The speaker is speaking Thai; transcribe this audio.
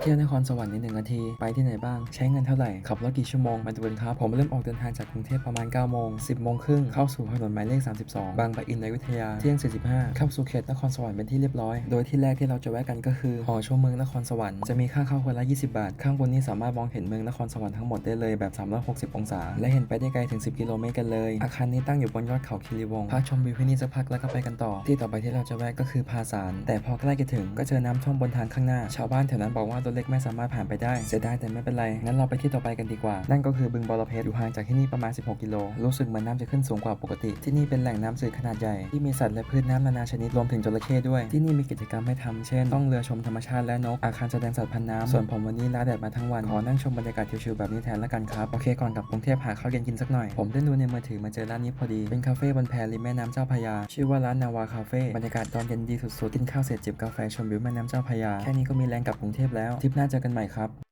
เที่ยวนครสวรรค์ในหนึ่งนาที ไปที่ไหนบ้าง ใช้เงินเท่าไหร่ ขับรถกี่ชั่วโมง มาดูกันครับ ผมเริ่มออกเดินทางจากกรุงเทพประมาณ 9 โมง 10 โมงครึ่ง เข้าสู่ถนนหมายเลข 32 บางปะอินอยุธยา เที่ยง 45 เข้าสู่เขตนครสวรรค์เป็นที่เรียบร้อย โดยที่แรกที่เราจะแวะกันก็คือ หอชมเมืองนครสวรรค์ จะมีค่าเข้าคนละ 20 บาท ข้างบนนี้สามารถมองเห็นเมืองนครสวรรค์ทั้งหมดได้เลยแบบ 360 องศา และเห็นไปได้ไกลถึง 10 กิโลเมตรกันเลย อาคารนี้ตั้งอยู่บนยอดเขาคีรีวงศ์พักชมวิวที่นี่สักพักแล้วก็ไปกันต่อ ที่ต่อไปที่เราจะแวะก็คือพาสารแต่พอใกล้จะถึงก็เจอน้ำท่วมบนทางข้างหน้าชาวบ้านแถวนั้นบอกว่ารถเล็กไม่สามารถผ่านไปได้ เสียดายแต่ไม่เป็นไร งั้นเราไปที่ต่อไปกันดีกว่า นั่นก็คือบึงบอระเพ็ดอยู่ห่างจากที่นี่ประมาณ 16 กิโล รู้สึกเหมือนน้ำจะขึ้นสูงกว่าปกติ ที่นี่เป็นแหล่งน้ำจืดขนาดใหญ่ ที่มีสัตว์และพืชน้ำนานาชนิดรวมถึงจระเข้ด้วย ที่นี่มีกิจกรรมให้ทำเช่น ต้องเรือชมธรรมชาติและนก อาคารแสดงสัตว์พันน้ำ ส่วนผมวันนี้ลาแดดมาทั้งวัน ขอนั่งชมบรรยากาศชิวๆแบบนี้แทนละกันครับ โอเค ก่อนกลับกรุงเทพหาข้าวเย็นกินสักหน่อย ผมได้ดูในมือถือมาเจอร้านนี้พอดี เป็นคาเฟ่บนแพริมแม่น้ำเจ้าพยา ชื่อว่าร้านนาวาคาเฟ่ บรรยากาศตอนเย็นดีสุดๆ กินข้าวเสร็จจิบกาแฟชมวิวแม่น้ำเจ้าพยา แค่นี้ก็มีแรงกลับกรุงเทพแล้วทริปหน้าเจอกันใหม่ครับ